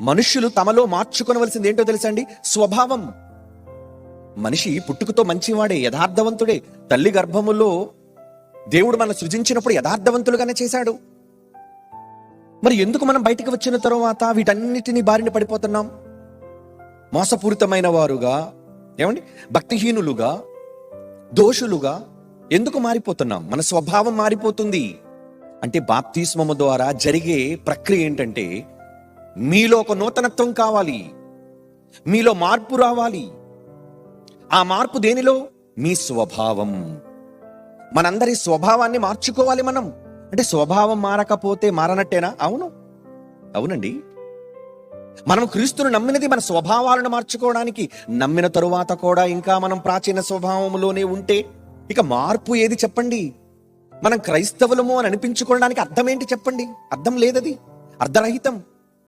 మనుష్యులు తమలో మార్చుకొనవలసింది ఏంటో తెలుసండి? స్వభావం. మనిషి పుట్టుకతో మంచివాడే యథార్థవంతుడే. తల్లి గర్భములో దేవుడు మనం సృజించినప్పుడు యథార్థవంతులుగానే చేశాడు. మరి ఎందుకు మనం బయటికి వచ్చిన తరువాత వీటన్నిటిని బారిన పడిపోతున్నాం? మోసపూరితమైన వారుగా ఏమండి? భక్తిహీనులుగా దోషులుగా ఎందుకు మారిపోతున్నాం? మన స్వభావం మారిపోతుంది. అంటే బాప్తిస్మము ద్వారా జరిగే ప్రక్రియ ఏంటంటే మీలో ఒక నూతనత్వం కావాలి. మీలో మార్పు రావాలి. ఆ మార్పు దేనిలో? మీ స్వభావం. మనందరి స్వభావాన్ని మార్చుకోవాలి మనం. అంటే స్వభావం మారకపోతే మారనట్టేనా? అవును. అవునండి. మనం క్రీస్తును నమ్మినది మన స్వభావాలను మార్చుకోవడానికి. నమ్మిన తరువాత కూడా ఇంకా మనం ప్రాచీన స్వభావంలోనే ఉంటే ఇక మార్పు ఏది చెప్పండి? మనం క్రైస్తవులము అని అనిపించుకోవడానికి అర్థం ఏంటి చెప్పండి? అర్థం లేదది. అర్ధరహితం